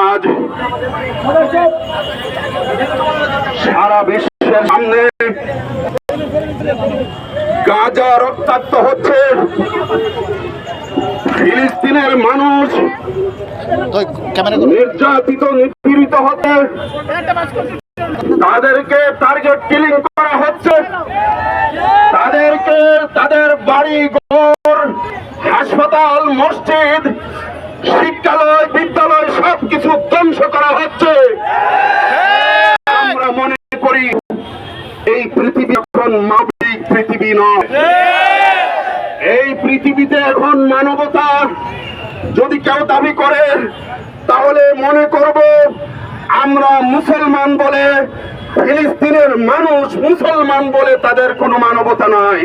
আজ সারা বিশ্বের সামনে গাজা রক্তাক্ত হচ্ছে। ফিলিস্তিনের মানুষ নির্যাতিত নিপীড়িত হতে তাদেরকে টার্গেট কিলিং করা হচ্ছে। তাদেরকে তাদের বাড়ি এখন মানবিক পৃথিবী নয়। এই পৃথিবীতে এখন মানবতা যদি কেউ দাবি করে তাহলে মনে করব আমরা মুসলমান বলে ফিলিস্তিনের মানুষ মুসলমান বলে তাদের কোনো মানবতা নাই।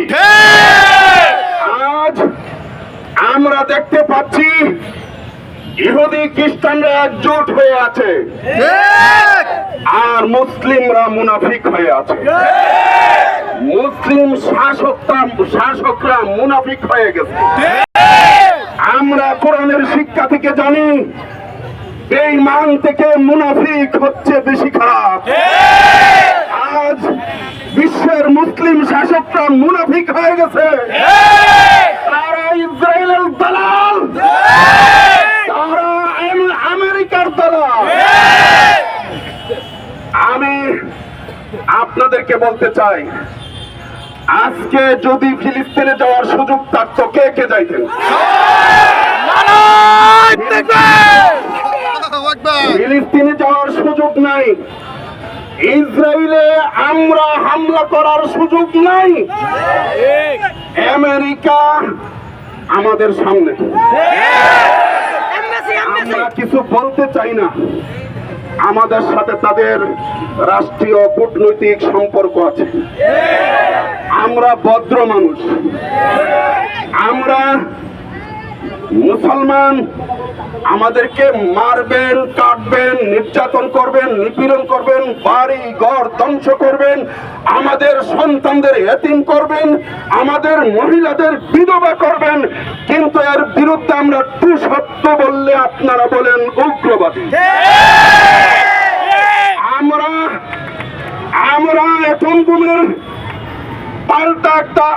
আজ আমরা দেখতে পাচ্ছি ইহুদি খ্রিস্টানরা একজোট হয়ে আছে। আর মুসলিমরা মুনাফিক হয়ে আছে। মুসলিম শাসকরা শাসকরা মুনাফিক হয়ে গেছে। আমরা কোরআনের শিক্ষা থেকে জানি, এই মান থেকে মুনাফিক হচ্ছে বেশি খারাপ। আজ বিশ্বের মুসলিম শাসকরা মুনাফিক হয়ে গেছে। তারা ইসরায়েলের দালাল। তারা আমেরিকার দালাল। আমি আপনাদেরকে বলতে চাই আজকে যদি ফিলিস্তিনে যাওয়ার সুযোগ থাকতো কে কে যাইতেন? ফিলিস্তিনে যাওয়ার সুযোগ নাই। ইসরায়েলে আমরা হামলা করার সুযোগ নাই। আমেরিকা আমাদের সামনে। আমরা কিছু বলতে চাই না। আমাদের সাথে তাদের রাষ্ট্রীয় কূটনৈতিক সম্পর্ক আছে। আমরা ভদ্র মানুষ। আমরা মুসলমান আমাদেরকে মারবেন, কাটবেন, নির্যাতন করবেন, নিপীড়ন করবেন, বাড়ি ঘর ধ্বংস করবেন, আমাদের সন্তানদের এতিম করবেন, আমাদের মহিলাদের বিধবা করবেন, কিন্তু এর বিরুদ্ধে আমরা টু সত্য বললে আপনারা বলেন উগ্রবাদী। আমরা আমরা এখন গুমের পাল্টা একটা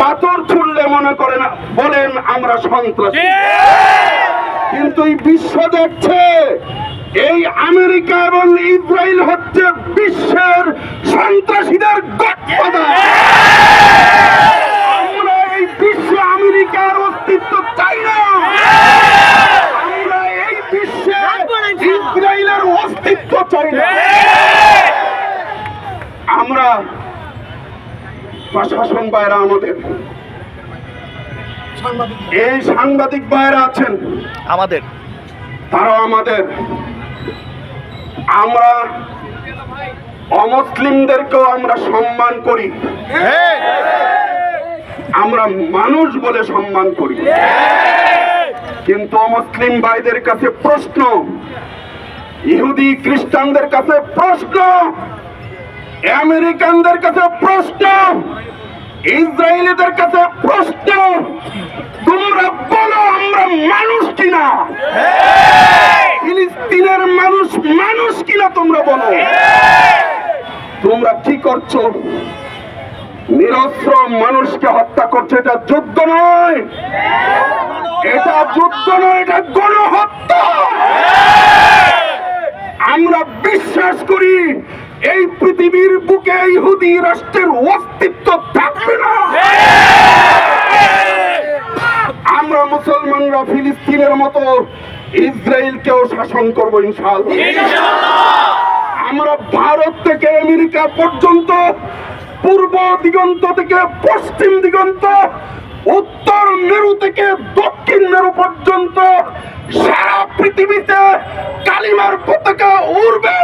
পাথর ছুড়লে মনে করে না, বলেন আমরা সন্ত্রাসী। কিন্তু এই বিশ্ব দেখছে, এই আমেরিকা এবং ইসরায়েল হচ্ছে বিশ্বের সন্ত্রাসীদের আমরা এই বিশ্বে আমেরিকার অস্তিত্ব চাই না। এই বিশ্বে অস্তিত্ব চাই না। আমরা প্রশাসন বাইরা আমাদের এই সাংবাদিক বাইরা আছেন। আমাদের। তারাও আমাদের। আমরা অমুসলিমদেরকেও আমরা সম্মান করি। আমরা মানুষ বলে সম্মান করি। কিন্তু অমুসলিম ভাইদের কাছে প্রশ্ন ইহুদি খ্রিস্টানদের কাছে প্রশ্ন আমেরিকানদের কাছে প্রশ্ন ইসরায়েলিদের কাছে প্রশ্ন, তোমরা বলো আমরা মানুষ কিনা? ফিলিস্তিনের মানুষ মানুষ কিনা তোমরা বলো? তোমরা কি করছ? নিরস্ত্র মানুষকে হত্যা করছে, এটা যুদ্ধ নয়। এটা যুদ্ধ নয়, এটা গণহত্যা। আমরা বিশ্বাস করি এই পৃথিবীর বুকে ইহুদি রাষ্ট্রের অস্তিত্ব থাকবে না। আমরা মুসলমানরা ফিলিস্তিনের মতো ইসরায়েলকেও শাসন করব ইনশাআল্লাহ। আমরা ভারত থেকে আমেরিকা পর্যন্ত, পূর্ব দিগন্ত থেকে পশ্চিম দিগন্ত, উত্তর মেরু থেকে দক্ষিণ মেরু পর্যন্ত সারা পৃথিবীতে কালিমার পতাকা উড়বে।